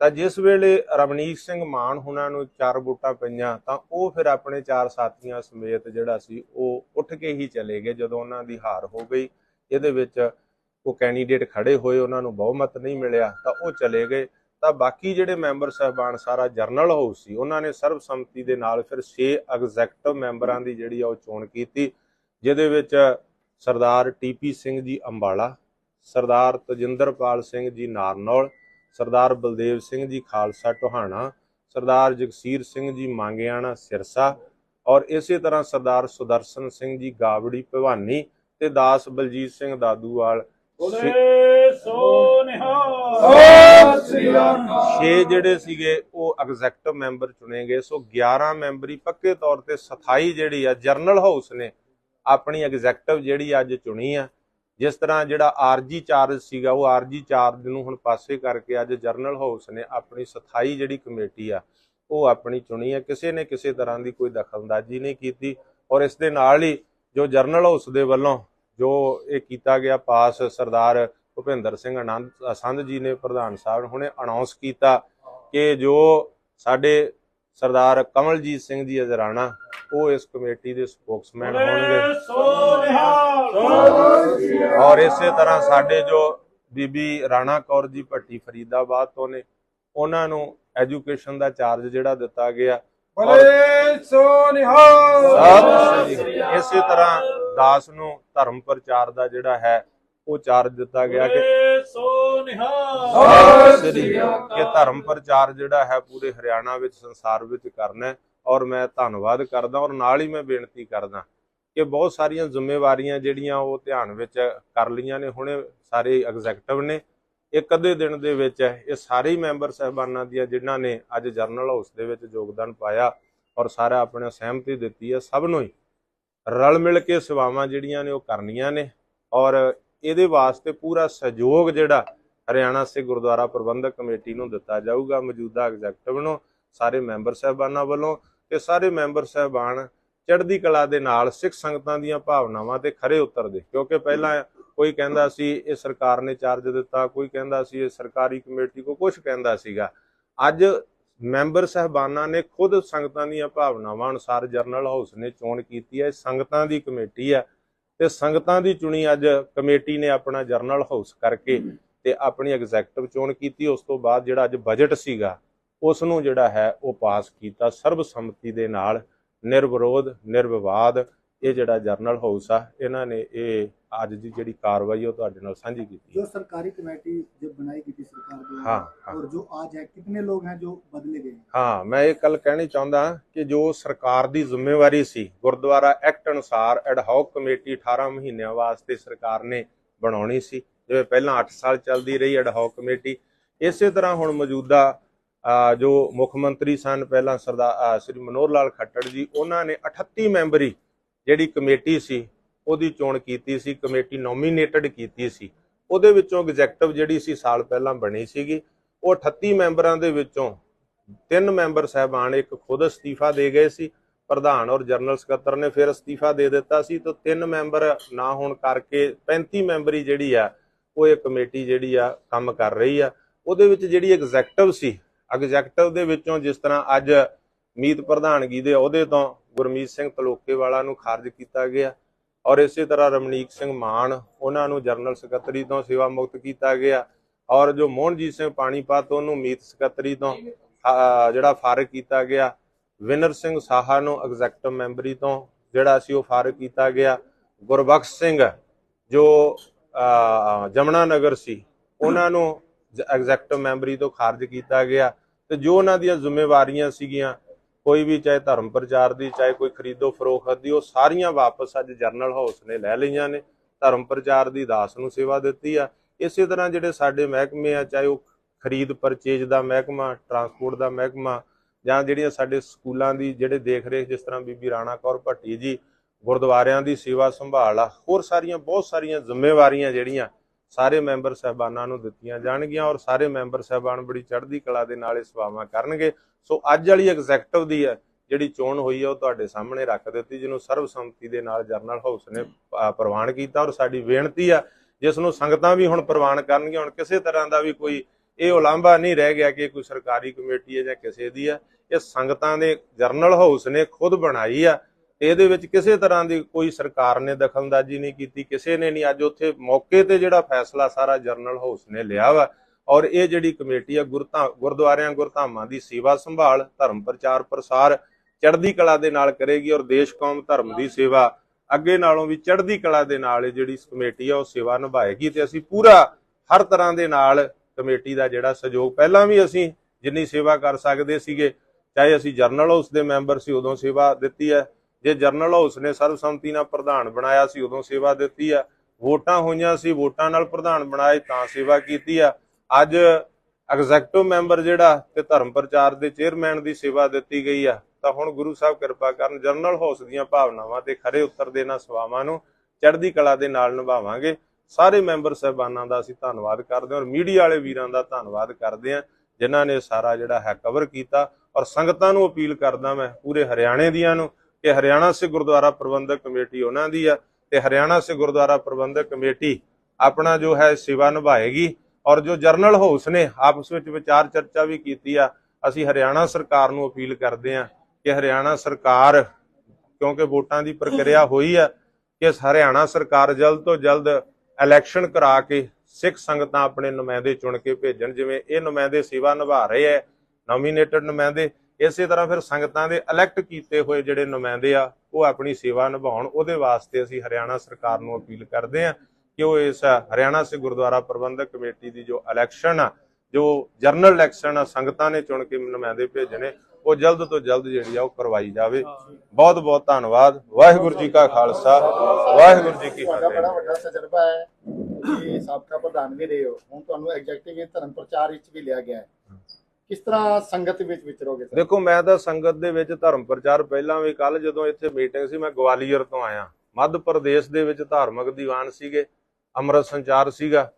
ਤਾਂ ਜਿਸ ਵੇਲੇ ਰਮਨੀਕ ਸਿੰਘ ਮਾਨ ਹੁਣਾਂ ਨੂੰ ਚਾਰ ਵੋਟਾਂ ਪਈਆਂ, ਤਾਂ ਉਹ ਫਿਰ ਆਪਣੇ ਚਾਰ ਸਾਥੀਆਂ ਸਮੇਤ ਜਿਹੜਾ ਸੀ, ਉਹ ਉੱਠ ਕੇ ਹੀ ਚਲੇ ਗਏ ਜਦੋਂ ਉਹਨਾਂ ਦੀ ਹਾਰ ਹੋ ਗਈ। ਇਹਦੇ ਵਿੱਚ ਉਹ ਕੈਂਡੀਡੇਟ ਖੜੇ ਹੋਏ, ਉਹਨਾਂ ਨੂੰ ਬਹੁਮਤ ਨਹੀਂ ਮਿਲਿਆ, ਤਾਂ ਉਹ ਚਲੇ ਗਏ। ਤਾਂ ਬਾਕੀ ਜਿਹੜੇ ਮੈਂਬਰ ਸਹਿਬਾਨ, ਸਾਰਾ ਜਰਨਲ ਹਾਊਸ ਸੀ, ਉਹਨਾਂ ਨੇ ਸਰਬਸੰਮਤੀ ਦੇ ਨਾਲ ਫਿਰ 6 ਐਗਜ਼ੈਕਟਿਵ ਮੈਂਬਰਾਂ ਦੀ ਜਿਹੜੀ ਆ ਉਹ ਚੋਣ ਕੀਤੀ, ਜਿਹਦੇ ਵਿੱਚ ਸਰਦਾਰ ਟੀਪੀ ਸਿੰਘ ਜੀ ਅੰਬਾਲਾ, ਸਰਦਾਰ ਤਜਿੰਦਰਪਾਲ ਸਿੰਘ ਜੀ ਨਾਰਨੌਲ ਸਰਦਾਰ ਬਲਦੇਵ ਸਿੰਘ ਜੀ ਖਾਲਸਾ ਟੋਹਾਣਾ ਸਰਦਾਰ ਜਗਸੀਰ ਸਿੰਘ ਜੀ ਮੰਗਿਆਣਾ ਸਿਰਸਾ ਔਰ ਇਸੇ ਤਰ੍ਹਾਂ ਸਰਦਾਰ ਸੁਦਰਸ਼ਨ ਸਿੰਘ ਜੀ ਗਾਵੜੀ ਭਵਾਨੀ ਤੇ ਦਾਸ ਬਲਜੀਤ ਸਿੰਘ ਦਾਦੂਵਾਲ ਛੇ ਜਿਹੜੇ ਸੀਗੇ ਉਹ ਐਗਜ਼ੈਕਟਿਵ ਮੈਂਬਰ ਚੁਣੇ ਗਏ ਸੋ 11 ਮੈਂਬਰੀ ਪੱਕੇ ਤੌਰ ਤੇ 27 ਜਿਹੜੀ ਆ ਜਰਨਲ ਹਾਊਸ ਨੇ ਆਪਣੀ ਐਗਜ਼ੈਕਟਿਵ ਜਿਹੜੀ ਅੱਜ ਚੁਣੀ ਆ। ਜਿਸ ਤਰ੍ਹਾਂ ਜਿਹੜਾ ਆਰਜੀ ਚਾਰਜ ਸੀਗਾ, ਉਹ ਆਰਜੀ ਚਾਰਜ ਨੂੰ ਹੁਣ ਪਾਸੇ ਕਰਕੇ ਅੱਜ ਜਰਨਲ ਹਾਊਸ ਨੇ ਆਪਣੀ 27 ਜਿਹੜੀ ਕਮੇਟੀ ਆ, ਉਹ ਆਪਣੀ ਚੁਣੀ ਹੈ ਕਿਸੇ ਨੇ ਕਿਸੇ ਤਰ੍ਹਾਂ ਦੀ ਕੋਈ ਦਖਲਅੰਦਾਜ਼ੀ ਨਹੀਂ ਕੀਤੀ ਔਰ ਇਸ ਦੇ ਨਾਲ ਹੀ ਜੋ ਜਰਨਲ ਹਾਊਸ ਦੇ ਵੱਲੋਂ ਜੋ ਇਹ ਕੀਤਾ ਗਿਆ ਪਾਸ ਸਰਦਾਰ ਭੁਪਿੰਦਰ ਸਿੰਘ ਆਨੰਦ ਅਸੰਧ ਜੀ ਨੇ ਪ੍ਰਧਾਨ ਸਾਹਿਬ ਹੁਣੇ ਅਨਾਉਂਸ ਕੀਤਾ ਕਿ ਜੋ ਸਾਡੇ ਸਰਦਾਰ ਕਮਲਜੀਤ ਸਿੰਘ ਜੀ ਅਜਰਾਣਾ ਉਹ ਇਸ ਕਮੇਟੀ ਦੇ ਸਪੋਕਸਮੈਨ ਹੋਣਗੇ। ਸੋ ਨਿਹਾਲ। ਔਰ ਇਸੇ ਤਰ੍ਹਾਂ ਸਾਡੇ ਜੋ ਬੀਬੀ ਰਾਣਾ ਕੌਰ ਜੀ ਭੱਟੀ ਫਰੀਦਾਬਾਦ ਤੋਂ ਨੇ ਉਹਨਾਂ ਨੂੰ ਐਜੂਕੇਸ਼ਨ ਦਾ ਚਾਰਜ ਜਿਹੜਾ ਦਿੱਤਾ ਗਿਆ। ਬਲੇ ਸੋ ਸਤਿ ਸ੍ਰੀ ਅਕਾਲ। ਇਸੇ ਤਰ੍ਹਾਂ ਦਾਸ ਨੂੰ ਧਰਮ ਪ੍ਰਚਾਰ ਦਾ ਜਿਹੜਾ ਹੈ ਉਹ ਚਾਰਜ ਦਿੱਤਾ ਗਿਆ ਕਿ ਸਤਿ ਸ੍ਰੀ ਅਕਾਲ। ਕਿ ਧਰਮ ਪ੍ਰਚਾਰ ਜਿਹੜਾ ਹੈ ਪੂਰੇ ਹਰਿਆਣਾ ਵਿੱਚ ਸੰਸਾਰ ਵਿੱਚ ਕਰਨਾ ਹੈ। ਔਰ ਮੈਂ ਧੰਨਵਾਦ ਕਰਦਾ ਔਰ ਨਾਲ ਹੀ ਮੈਂ ਬੇਨਤੀ ਕਰਦਾ ਕਿ ਬਹੁਤ ਸਾਰੀਆਂ ਜ਼ਿੰਮੇਵਾਰੀਆਂ ਜਿਹੜੀਆਂ ਉਹ ਧਿਆਨ ਵਿੱਚ ਕਰ ਲਈਆਂ ਨੇ, ਹੁਣੇ ਸਾਰੇ ਐਗਜ਼ੈਕਟਿਵ ਨੇ। ਇੱਕ ਅੱਧੇ ਦਿਨ ਦੇ ਵਿੱਚ ਇਹ ਸਾਰੇ ਮੈਂਬਰ ਸਹਿਬਾਨਾਂ ਦੀਆਂ ਜਿਨ੍ਹਾਂ ਨੇ ਅੱਜ ਜਰਨਲ ਹਾਊਸ ਦੇ ਵਿੱਚ ਯੋਗਦਾਨ ਪਾਇਆ ਔਰ ਸਾਰਾ ਆਪਣਾ ਸਹਿਮਤੀ ਦਿੱਤੀ ਹੈ, ਸਭ ਨੂੰ ਹੀ। ਰਲ ਮਿਲ ਕੇ ਸੇਵਾਵਾਂ ਜਿਹੜੀਆਂ ਨੇ ਉਹ ਕਰਨੀਆਂ ਨੇ ਔਰ ਇਹਦੇ ਵਾਸਤੇ ਪੂਰਾ ਸਹਿਯੋਗ ਜਿਹੜਾ ਹਰਿਆਣਾ ਸੇ ਗੁਰਦੁਆਰਾ ਪ੍ਰਬੰਧਕ ਕਮੇਟੀ ਨੂੰ ਦਿੱਤਾ ਜਾਊਗਾ ਮੌਜੂਦਾ ਐਗਜ਼ੈਕਟਿਵ ਨੂੰ, ਸਾਰੇ ਮੈਂਬਰ ਸਹਿਬਾਨਾਂ ਵੱਲੋਂ। ਤੇ ਸਾਰੇ ਮੈਂਬਰ ਸਹਿਬਾਨ ਚੜ੍ਹਦੀ ਕਲਾ ਦੇ ਨਾਲ ਸਿੱਖ ਸੰਗਤਾਂ ਦੀਆਂ ਭਾਵਨਾਵਾਂ ਤੇ ਖਰੇ ਉਤਰਦੇ। ਕਿਉਂਕਿ ਪਹਿਲਾਂ ਕੋਈ ਕਹਿੰਦਾ ਸੀ, ਇਹ ਸਰਕਾਰ ਨੇ ਚਾਰਜ ਦਿੱਤਾ, ਕੋਈ ਕਹਿੰਦਾ ਸੀ, ਇਹ ਸਰਕਾਰੀ ਕਮੇਟੀ ਕੋ ਕੁਝ ਕਹਿੰਦਾ ਸੀਗਾ। ਅੱਜ ਮੈਂਬਰ ਸਹਿਬਾਨਾਂ ਨੇ ਖੁਦ ਸੰਗਤਾਂ ਦੀਆਂ ਭਾਵਨਾਵਾਂ ਅਨੁਸਾਰ ਜਰਨਲ ਹਾਊਸ ਨੇ ਚੋਣ ਕੀਤੀ ਹੈ। ਇਹ ਸੰਗਤਾਂ ਦੀ ਕਮੇਟੀ ਹੈ ਤੇ ਸੰਗਤਾਂ ਦੀ ਚੁਣੀ ਅੱਜ ਕਮੇਟੀ ਨੇ ਆਪਣਾ ਜਰਨਲ ਹਾਊਸ ਕਰਕੇ ਤੇ ਆਪਣੀ ਐਗਜ਼ੈਕਟਿਵ ਚੋਣ ਕੀਤੀ। ਉਸ ਤੋਂ ਬਾਅਦ ਜਿਹੜਾ ਅੱਜ ਬਜਟ ਸੀਗਾ ਉਸ ਨੂੰ ਜਿਹੜਾ ਹੈ ਉਹ ਪਾਸ ਕੀਤਾ। ਸਰਬਸੰਮਤੀ ਦੇ ਨਾਲ ਨਿਰਵਿਰੋਧ ਨਿਰਵਿਵਾਦ ਇਹ ਜਿਹੜਾ ਜਰਨਲ ਹਾਊਸ ਆ ਇਹਨਾਂ ਨੇ ਇਹ ਅੱਜ ਦੀ ਜਿਹੜੀ ਕਾਰਵਾਈ ਉਹ ਤੁਹਾਡੇ ਨਾਲ ਸਾਂਝੀ ਕੀਤੀ ਜੋ ਸਰਕਾਰੀ ਕਮੇਟੀ ਜੋ ਬਣਾਈ ਗਈ ਸਰਕਾਰ ਦੁਆਰਾ ਔਰ ਜੋ ਅੱਜ ਹੈ ਕਿੰਨੇ ਲੋਕ ਹਨ ਜੋ ਬਦਲੇ ਗਏ? ਹਾਂ ਮੈਂ ਇਹ ਕੱਲ ਕਹਿਣੀ ਚਾਹੁੰਦਾ ਕਿ ਜੋ ਸਰਕਾਰ ਦੀ ਜ਼ਿੰਮੇਵਾਰੀ ਸੀ ਗੁਰਦੁਆਰਾ ਐਕਟ ਅਨੁਸਾਰ ਐਡਹਾਕ ਕਮੇਟੀ 18 ਮਹੀਨਿਆਂ ਵਾਸਤੇ ਸਰਕਾਰ ਨੇ ਬਣਾਉਣੀ ਸੀ। ਜਿਵੇਂ ਪਹਿਲਾਂ 8 ਸਾਲ ਚੱਲਦੀ ਰਹੀ ਐਡਹਾਕ ਕਮੇਟੀ ਇਸੇ ਤਰ੍ਹਾਂ ਹੁਣ ਮੌਜੂਦਾ ਜੋ ਮੁੱਖ ਮੰਤਰੀ ਸਨ, ਪਹਿਲਾਂ ਸਰਦਾਰ ਸ੍ਰੀ ਮਨੋਹਰ ਲਾਲ ਖੱਟੜ ਜੀ, ਉਹਨਾਂ ਨੇ 38 ਮੈਂਬਰੀ ਜਿਹੜੀ ਕਮੇਟੀ ਸੀ, ਉਹਦੀ ਚੋਣ ਕੀਤੀ ਸੀ, ਕਮੇਟੀ ਨੋਮੀਨੇਟਡ ਕੀਤੀ ਸੀ। ਉਹਦੇ ਵਿੱਚੋਂ ਐਗਜ਼ੈਕਟਿਵ ਜਿਹੜੀ ਸੀ, ਸਾਲ ਪਹਿਲਾਂ ਬਣੀ ਸੀਗੀ। ਉਹ 38 ਮੈਂਬਰਾਂ ਦੇ ਵਿੱਚੋਂ ਤਿੰਨ ਮੈਂਬਰ ਸਹਿਬਾਨ, ਇੱਕ ਖੁਦ ਅਸਤੀਫਾ ਦੇ ਗਏ ਸੀ, ਪ੍ਰਧਾਨ ਔਰ ਜਨਰਲ ਸਕੱਤਰ ਨੇ ਫਿਰ ਅਸਤੀਫਾ ਦੇ ਦਿੱਤਾ ਸੀ, ਤਾਂ ਤਿੰਨ ਮੈਂਬਰ ਨਾ ਹੋਣ ਕਰਕੇ 35 ਮੈਂਬਰੀ ਜਿਹੜੀ ਆ, ਉਹ ਇਹ ਕਮੇਟੀ ਜਿਹੜੀ ਆ, ਕੰਮ ਕਰ ਰਹੀ ਆ। ਉਹਦੇ ਵਿੱਚ ਜਿਹੜੀ ਐਗਜ਼ੈਕਟਿਵ ਸੀ ਐਗਜ਼ੈਕਟਿਵ ਦੇ ਵਿੱਚੋਂ ਜਿਸ ਤਰ੍ਹਾਂ ਅੱਜ ਮੀਤ ਪ੍ਰਧਾਨਗੀ ਦੇ ਅਹੁਦੇ ਤੋਂ ਗੁਰਮੀਤ ਸਿੰਘ ਤਲੋਕੇਵਾਲਾ ਨੂੰ ਖਾਰਜ ਕੀਤਾ ਗਿਆ ਔਰ ਇਸੇ ਤਰ੍ਹਾਂ ਰਮਣੀਕ ਸਿੰਘ ਮਾਨ ਉਹਨਾਂ ਨੂੰ ਜਨਰਲ ਸਕੱਤਰੀ ਤੋਂ ਸੇਵਾ ਮੁਕਤ ਕੀਤਾ ਗਿਆ ਔਰ ਜੋ ਮੋਹਨਜੀਤ ਸਿੰਘ ਪਾਣੀਪਤ ਉਹਨੂੰ ਮੀਤ ਸਕੱਤਰੀ ਤੋਂ ਜਿਹੜਾ ਫਾਰਗ ਕੀਤਾ ਗਿਆ ਵਿਨਰ ਸਿੰਘ ਸਾਹਾ ਨੂੰ ਐਗਜ਼ੈਕਟਿਵ ਮੈਂਬਰੀ ਤੋਂ ਜਿਹੜਾ ਸੀ ਉਹ ਫਾਰਗ ਕੀਤਾ ਗਿਆ ਗੁਰਬਖਸ਼ ਸਿੰਘ ਜੋ ਅਹ, ਜਮਨਾ ਨਗਰ ਸੀ ਉਹਨਾਂ ਨੂੰ ਐਗਜ਼ੈਕਟਿਵ ਮੈਂਬਰੀ ਤੋਂ ਖਾਰਜ ਕੀਤਾ ਗਿਆ ਤੇ ਜੋ ਉਹਨਾਂ ਦੀਆਂ ਜ਼ਿੰਮੇਵਾਰੀਆਂ ਸੀਗੀਆਂ, ਕੋਈ ਵੀ ਚਾਹੇ ਧਰਮ ਪ੍ਰਚਾਰ ਦੀ, ਚਾਹੇ ਕੋਈ ਖਰੀਦੋ ਫਰੋਖਤ ਦੀ, ਉਹ ਸਾਰੀਆਂ ਵਾਪਸ ਅੱਜ ਜਰਨਲ ਹਾਊਸ ਨੇ ਲੈ ਲਈਆਂ ਨੇ। ਧਰਮ ਪ੍ਰਚਾਰ ਦੀ ਦਾਸ ਨੂੰ ਸੇਵਾ ਦਿੱਤੀ ਆ। ਇਸੇ ਤਰ੍ਹਾਂ ਜਿਹੜੇ ਸਾਡੇ ਮਹਿਕਮੇ ਆ, ਚਾਹੇ ਉਹ ਖਰੀਦ ਪਰਚੇਜ ਦਾ ਮਹਿਕਮਾ, ਟਰਾਂਸਪੋਰਟ ਦਾ ਮਹਿਕਮਾ, ਜਾਂ ਜਿਹੜੀਆਂ ਸਾਡੇ ਸਕੂਲਾਂ ਦੀ ਜਿਹੜੇ ਦੇਖ ਰੇਖ ਜਿਸ ਤਰ੍ਹਾਂ ਬੀਬੀ ਰਾਣਾ ਕੌਰ ਭੱਟੀ ਜੀ, ਗੁਰਦੁਆਰਿਆਂ ਦੀ ਸੇਵਾ ਸੰਭਾਲ ਆ, ਹੋਰ ਸਾਰੀਆਂ, ਬਹੁਤ ਸਾਰੀਆਂ ਜ਼ਿੰਮੇਵਾਰੀਆਂ ਜਿਹੜੀਆਂ ਸਾਰੇ ਮੈਂਬਰ ਸਹਿਬਾਨਾਂ ਨੂੰ ਦਿੱਤੀਆਂ ਜਾਣਗੀਆਂ ਔਰ ਸਾਰੇ ਮੈਂਬਰ ਸਹਿਬਾਨ ਬੜੀ ਚੜ੍ਹਦੀ ਕਲਾ ਦੇ ਨਾਲ ਇਹ ਸੇਵਾਵਾਂ ਕਰਨਗੇ। ਸੋ ਅੱਜ ਵਾਲੀ ਐਗਜ਼ੈਕਟਿਵ ਦੀ ਹੈ ਜਿਹੜੀ ਚੋਣ ਹੋਈ ਹੈ, ਉਹ ਤੁਹਾਡੇ ਸਾਹਮਣੇ ਰੱਖ ਦਿੱਤੀ, ਜਿਹਨੂੰ ਸਰਬਸੰਮਤੀ ਦੇ ਨਾਲ ਜਰਨਲ ਹਾਊਸ ਨੇ ਪ੍ਰਵਾਨ ਕੀਤਾ ਔਰ ਸਾਡੀ ਬੇਨਤੀ ਆ, ਜਿਸ ਨੂੰ ਸੰਗਤਾਂ ਵੀ ਹੁਣ ਪ੍ਰਵਾਨ ਕਰਨਗੀਆਂ, ਹੁਣ ਕਿਸੇ ਤਰ੍ਹਾਂ ਦਾ ਵੀ ਕੋਈ ਇਹ ਉਲਾਂਭਾ ਨਹੀਂ ਰਹਿ ਗਿਆ ਕਿ ਕੋਈ ਸਰਕਾਰੀ ਕਮੇਟੀ ਹੈ ਜਾਂ ਕਿਸੇ ਦੀ ਹੈ। ਇਹ ਸੰਗਤਾਂ ਦੇ ਜਰਨਲ ਹਾਊਸ ਨੇ ਖੁਦ ਬਣਾਈ ਆ ਇਹਦੇ ਵਿੱਚ ਕਿਸੇ ਤਰ੍ਹਾਂ ਦੀ ਕੋਈ ਸਰਕਾਰ ਨੇ ਦਖਲਅੰਦਾਜ਼ੀ ਨਹੀਂ ਕੀਤੀ, ਕਿਸੇ ਨੇ ਨਹੀਂ। ਅੱਜ ਉੱਥੇ ਮੌਕੇ ਤੇ ਜਿਹੜਾ ਫੈਸਲਾ ਸਾਰਾ ਜਰਨਲ ਹਾਊਸ ਨੇ ਲਿਆ ਵਾ ਔਰ ਇਹ ਜਿਹੜੀ ਕਮੇਟੀ ਆ ਗੁਰਧਾਮ ਗੁਰਦੁਆਰਿਆਂ, ਗੁਰਧਾਮਾਂ ਦੀ ਸੇਵਾ ਸੰਭਾਲ, ਧਰਮ ਪ੍ਰਚਾਰ, ਪ੍ਰਸਾਰ ਚੜ੍ਹਦੀ ਕਲਾ ਦੇ ਨਾਲ ਕਰੇਗੀ ਔਰ ਦੇਸ਼, ਕੌਮ, ਧਰਮ ਦੀ ਸੇਵਾ ਅੱਗੇ ਨਾਲੋਂ ਵੀ ਚੜ੍ਹਦੀ ਕਲਾ ਦੇ ਨਾਲ ਇਹ ਜਿਹੜੀ ਕਮੇਟੀ ਆ, ਉਹ ਸੇਵਾ ਨਿਭਾਏਗੀ ਤੇ ਅਸੀਂ ਪੂਰਾ ਹਰ ਤਰ੍ਹਾਂ ਦੇ ਨਾਲ ਕਮੇਟੀ ਦਾ ਜਿਹੜਾ ਸਹਿਯੋਗ, ਪਹਿਲਾਂ ਵੀ ਅਸੀਂ ਜਿੰਨੀ ਸੇਵਾ ਕਰ ਸਕਦੇ ਸੀਗੇ, ਚਾਹੇ ਅਸੀਂ ਜਰਨਲ ਹਾਊਸ ਦੇ ਮੈਂਬਰ ਸੀ, ਉਦੋਂ ਸੇਵਾ ਦਿੱਤੀ ਹੈ। ਜੇ ਜਰਨਲ ਹਾਊਸ ਨੇ ਸਰਬਸੰਮਤੀ ਨਾਲ ਪ੍ਰਧਾਨ ਬਣਾਇਆ ਸੀ, ਉਦੋਂ ਸੇਵਾ ਦਿੱਤੀ ਆ। ਵੋਟਾਂ ਹੋਈਆਂ ਸੀ, ਵੋਟਾਂ ਨਾਲ ਪ੍ਰਧਾਨ ਬਣਾਏ, ਤਾਂ ਸੇਵਾ ਕੀਤੀ ਆ। ਅੱਜ ਐਗਜ਼ੈਕਟਿਵ ਮੈਂਬਰ ਜਿਹੜਾ ਤੇ ਧਰਮ ਪ੍ਰਚਾਰ ਦੇ ਚੇਅਰਮੈਨ ਦੀ ਸੇਵਾ ਦਿੱਤੀ ਗਈ ਆ। ਤਾਂ ਹੁਣ ਗੁਰੂ ਸਾਹਿਬ ਕਿਰਪਾ ਕਰਨ ਜਰਨਲ ਹਾਊਸ ਦੀਆਂ ਭਾਵਨਾਵਾਂ ਤੇ ਖਰੇ ਉੱਤਰ ਦੇ ਇਹਨਾਂ ਸੇਵਾਵਾਂ ਨੂੰ ਚੜ੍ਹਦੀ ਕਲਾ ਦੇ ਨਾਲ ਨਿਭਾਵਾਂਗੇ। ਸਾਰੇ ਮੈਂਬਰ ਸਹਿਬਾਨਾਂ ਦਾ ਅਸੀਂ ਧੰਨਵਾਦ ਕਰਦੇ ਹਾਂ ਔਰ ਮੀਡੀਆ ਵਾਲੇ ਵੀਰਾਂ ਦਾ ਧੰਨਵਾਦ ਕਰਦੇ ਹਾਂ, ਜਿਨ੍ਹਾਂ ਨੇ ਸਾਰਾ ਜਿਹੜਾ ਹੈ ਕਵਰ ਕੀਤਾ। ਔਰ ਸੰਗਤਾਂ ਨੂੰ ਅਪੀਲ ਕਰਦਾ ਮੈਂ ਪੂਰੇ ਹਰਿਆਣੇ ਦੀਆਂ ਨੂੰ ਕਿ ਹਰਿਆਣਾ ਸਿੱਖ ਗੁਰਦੁਆਰਾ ਪ੍ਰਬੰਧਕ ਕਮੇਟੀ ਉਹਨਾਂ ਦੀ ਆ, ਤੇ ਹਰਿਆਣਾ ਸਿੱਖ ਗੁਰਦੁਆਰਾ ਪ੍ਰਬੰਧਕ ਕਮੇਟੀ ਆਪਣਾ ਜੋ ਹੈ ਸੇਵਾ ਨਿਭਾਏਗੀ ਔਰ ਜੋ ਜਰਨਲ ਹਾਊਸ ਨੇ ਆਪਸ ਵਿੱਚ ਵਿਚਾਰ ਚਰਚਾ ਵੀ ਕੀਤੀ ਆ, ਅਸੀਂ ਹਰਿਆਣਾ ਸਰਕਾਰ ਨੂੰ ਅਪੀਲ ਕਰਦੇ ਆ ਕਿ ਹਰਿਆਣਾ ਸਰਕਾਰ, ਕਿਉਂਕਿ ਵੋਟਾਂ ਦੀ ਪ੍ਰਕਿਰਿਆ ਹੋਈ ਆ, ਕਿ ਹਰਿਆਣਾ ਸਰਕਾਰ ਜਲਦ ਤੋਂ ਜਲਦ ਇਲੈਕਸ਼ਨ ਕਰਾ ਕੇ ਸਿੱਖ ਸੰਗਤਾਂ ਆਪਣੇ ਨੁਮਾਇੰਦੇ ਚੁਣ ਕੇ ਭੇਜਣ, ਜਿਵੇਂ ਇਹ ਨੁਮਾਇੰਦੇ ਸੇਵਾ ਨਿਭਾ ਰਹੇ ਐ ਨੋਮੀਨੇਟਡ ਨੁਮਾਇੰਦੇ ਇਸੇ ਤਰ੍ਹਾਂ ਫਿਰ ਸੰਗਤਾਂ ਦੇ ਇਲੈਕਟ ਕੀਤੇ ਹੋਏ ਜਿਹੜੇ ਨੁਮਾਇੰਦੇ ਆ ਉਹ ਆਪਣੀ ਸੇਵਾ ਨਿਭਾਉਣ ਉਹਦੇ ਵਾਸਤੇ ਅਸੀਂ ਹਰਿਆਣਾ ਸਰਕਾਰ ਨੂੰ ਅਪੀਲ ਕਰਦੇ ਆ ਕਿ ਉਹ ਇਸ ਹਰਿਆਣਾ ਸੇ ਗੁਰਦੁਆਰਾ ਪ੍ਰਬੰਧਕ ਕਮੇਟੀ ਦੀ ਜੋ ਇਲੈਕਸ਼ਨ ਆ ਜੋ ਜਰਨਲ ਇਲੈਕਸ਼ਨ ਆ ਸੰਗਤਾਂ ਨੇ ਚੁਣ ਕੇ ਨੁਮਾਇੰਦੇ ਭੇਜਣੇ ਉਹ ਜਲਦ ਤੋਂ ਜਲਦ ਜਿਹੜੀ ਆ ਉਹ ਕਰਵਾਈ ਜਾਵੇ। ਬਹੁਤ ਬਹੁਤ ਧੰਨਵਾਦ। ਵਾਹਿਗੁਰੂ ਜੀ ਕਾ ਖਾਲਸਾ। ਵਾਹਿਗੁਰੂ ਜੀ ਕੀ ਫਤਿਹ। ਬੜਾ ਵੱਡਾ ਤਜਰਬਾ ਹੈ ਕਿ ਸਾਬਕਾ ਪ੍ਰਧਾਨ ਵੀ ਰਹੇ ਹੋ। ਹੁਣ ਤੁਹਾਨੂੰ ਐਗਜ਼ੈਕਟਿਵ ਧਰਮ ਪ੍ਰਚਾਰ ਵਿੱਚ ਵੀ ਲਿਆ ਗਿਆ ਹੈ। ਕਿਸ ਤਰ੍ਹਾਂ ਸੰਗਤ ਵਿੱਚ ਵਿਚਰੋਗੇ ਸਰ? ਦੇਖੋ, ਮੈਂ ਤਾਂ ਸੰਗਤ ਦੇ ਵਿੱਚ ਧਰਮ ਪ੍ਰਚਾਰ ਪਹਿਲਾਂ ਵੀ ਕੱਲ ਜਦੋਂ ਇੱਥੇ ਮੀਟਿੰਗ ਸੀ, ਮੈਂ ਗਵਾਲੀਅਰ ਤੋਂ ਆਇਆ। ਮੱਧ ਪ੍ਰਦੇਸ਼ ਦੇ ਵਿੱਚ ਧਾਰਮਿਕ ਦੀਵਾਨ ਸੀਗੇ, ਅੰਮ੍ਰਿਤ ਸੰਚਾਰ ਸੀਗਾ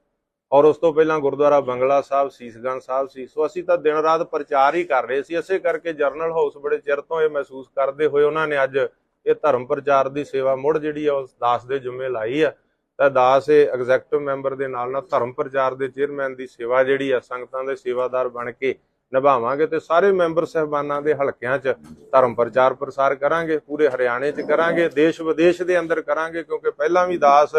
ਔਰ ਉਸ ਤੋਂ ਪਹਿਲਾਂ ਗੁਰਦੁਆਰਾ ਬੰਗਲਾ ਸਾਹਿਬ, ਸੀਸਗੰਜ ਸਾਹਿਬ ਸੀ। ਸੋ ਅਸੀਂ ਤਾਂ ਦਿਨ ਰਾਤ ਪ੍ਰਚਾਰ ਹੀ ਕਰ ਰਹੇ ਸੀ। ਇਸੇ ਕਰਕੇ ਜਰਨਲ ਹਾਊਸ ਬੜੇ ਚਿਰ ਤੋਂ ਇਹ ਮਹਿਸੂਸ ਕਰਦੇ ਹੋਏ ਉਹਨਾਂ ਨੇ ਅੱਜ ਇਹ ਧਰਮ ਪ੍ਰਚਾਰ ਦੀ ਸੇਵਾ ਮੁੜ ਜਿਹੜੀ ਆ, ਉਸ ਦਾਸ ਦੇ ਜ਼ਿੰਮੇ ਲਾਈ ਆ। ਤਾਂ ਦਾਸ ਇਹ ਐਗਜ਼ੈਕਟਿਵ ਮੈਂਬਰ ਦੇ ਨਾਲ ਨਾਲ ਧਰਮ ਪ੍ਰਚਾਰ ਦੇ ਚੇਅਰਮੈਨ ਦੀ ਸੇਵਾ ਜਿਹੜੀ ਆ, ਸੰਗਤਾਂ ਦੇ ਸੇਵਾਦਾਰ ਬਣ ਕੇ ਨਿਭਾਵਾਂਗੇ ਤੇ ਸਾਰੇ ਮੈਂਬਰ ਸਹਿਬਾਨਾਂ ਦੇ ਹਲਕਿਆਂ 'ਚ ਧਰਮ ਪ੍ਰਚਾਰ ਪ੍ਰਸਾਰ ਕਰਾਂਗੇ, ਪੂਰੇ ਹਰਿਆਣੇ 'ਚ ਕਰਾਂਗੇ, ਦੇਸ਼ ਵਿਦੇਸ਼ ਦੇ ਅੰਦਰ ਕਰਾਂਗੇ, ਕਿਉਂਕਿ ਪਹਿਲਾਂ ਵੀ ਦਾਸ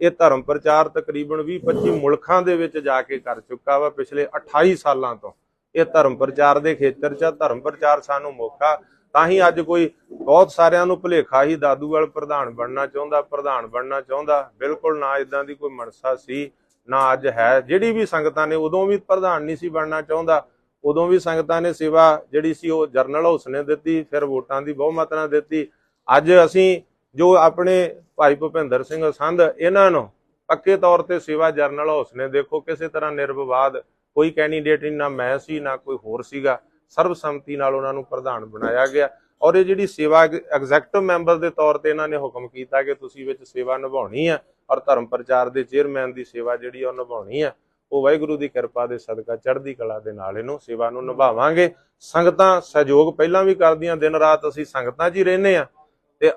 ਇਹ ਧਰਮ ਪ੍ਰਚਾਰ ਤਕਰੀਬਨ 20-25 ਮੁਲਕਾਂ ਦੇ ਵਿੱਚ ਜਾ ਕੇ ਕਰ ਚੁੱਕਾ ਵਾ ਪਿਛਲੇ 28 ਸਾਲਾਂ ਤੋਂ। ਇਹ ਧਰਮ ਪ੍ਰਚਾਰ ਦੇ ਖੇਤਰ 'ਚ ਆ। ਧਰਮ ਪ੍ਰਚਾਰ ਸਾਨੂੰ ਮੌਕਾ ਤਾਂ ਹੀ ਅੱਜ ਕੋਈ ਬਹੁਤ ਸਾਰਿਆਂ ਨੂੰ ਭੁਲੇਖਾ ਹੀ ਦਾਦੂਵਾਲ ਪ੍ਰਧਾਨ ਬਣਨਾ ਚਾਹੁੰਦਾ, ਪ੍ਰਧਾਨ ਬਣਨਾ ਚਾਹੁੰਦਾ। ਬਿਲਕੁਲ ਨਾ ਇਦਾਂ ਦੀ ਕੋਈ ਮਨਸਾ ਸੀ, ਨਾ ਅੱਜ ਹੈ। ਜਿਹੜੀ ਵੀ ਸੰਗਤਾਂ ਨੇ ਉਦੋਂ ਵੀ ਪ੍ਰਧਾਨ ਨਹੀਂ ਸੀ ਬਣਨਾ ਚਾਹੁੰਦਾ। ਉਦੋਂ ਵੀ ਸੰਗਤਾਂ ਨੇ ਸੇਵਾ ਜਿਹੜੀ ਸੀ ਉਹ ਜਰਨਲ ਹਾਊਸ ਨੇ ਦਿੱਤੀ, ਫਿਰ ਵੋਟਾਂ ਦੀ ਬਹੁਮਤ ਨਾਲ ਦਿੱਤੀ। ਅੱਜ ਅਸੀਂ ਜੋ ਆਪਣੇ ਭਾਈ ਭੁਪਿੰਦਰ ਸਿੰਘ ਸੰਧ, ਇਹਨਾਂ ਨੂੰ ਪੱਕੇ ਤੌਰ ਤੇ ਸੇਵਾ ਜਰਨਲ ਹਾਊਸ ਨੇ ਦੇਖੋ, ਕਿਸੇ ਤਰ੍ਹਾਂ ਨਿਰਵਿਵਾਦ, ਕੋਈ ਕੈਂਡੀਡੇਟ ਨਹੀਂ, ਨਾ ਮੈਂ ਸੀ, ਨਾ ਕੋਈ ਹੋਰ ਸੀਗਾ। ਸਰਬਸੰਮਤੀ ਨਾਲ ਉਹਨਾਂ ਨੂੰ ਪ੍ਰਧਾਨ ਬਣਾਇਆ ਗਿਆ। ਔਰ ਇਹ ਜਿਹੜੀ ਸੇਵਾ ਐਗਜ਼ੈਕਟਿਵ ਮੈਂਬਰ ਦੇ ਤੌਰ ਤੇ ਇਹਨਾਂ ਨੇ ਹੁਕਮ ਕੀਤਾ ਕਿ ਤੁਸੀਂ ਵਿੱਚ ਸੇਵਾ ਨਿਭਾਉਣੀ ਆ, ਔਰ ਧਰਮ ਪ੍ਰਚਾਰ ਦੇ ਚੇਅਰਮੈਨ ਦੀ ਸੇਵਾ ਜਿਹੜੀ ਆ ਉਹ ਨਿਭਾਉਣੀ ਆ। ਉਹ ਵਾਹਿਗੁਰੂ ਦੀ ਕਿਰਪਾ ਦੇ ਸਦਕਾ ਚੜ੍ਹਦੀ ਕਲਾ ਦੇ ਨਾਲ ਇਹਨੂੰ ਸੇਵਾ ਨੂੰ ਨਿਭਾਵਾਂਗੇ। ਸੰਗਤਾਂ ਸਹਿਯੋਗ ਪਹਿਲਾਂ ਵੀ ਕਰਦੀਆਂ, ਦਿਨ ਰਾਤ ਅਸੀਂ ਸੰਗਤਾਂ 'ਚ ਹੀ ਰਹਿੰਦੇ ਆ ਤੇ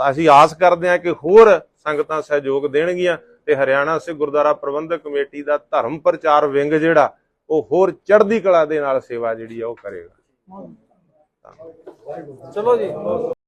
ਅਸੀਂ ਆਸ ਕਰਦੇ ਹਾਂ ਕਿ ਹੋਰ ਸੰਗਤਾਂ ਸਹਿਯੋਗ ਦੇਣਗੀਆਂ ਤੇ ਹਰਿਆਣਾ ਸਿੱਖ ਗੁਰਦੁਆਰਾ ਪ੍ਰਬੰਧਕ ਕਮੇਟੀ ਦਾ ਧਰਮ ਪ੍ਰਚਾਰ ਵਿੰਗ ਜਿਹੜਾ, ਉਹ ਹੋਰ ਚੜ੍ਹਦੀ ਕਲਾ ਦੇ ਨਾਲ ਸੇਵਾ ਜਿਹੜੀ ਆ ਉਹ ਕਰੇਗਾ। ਚਲੋ ਜੀ।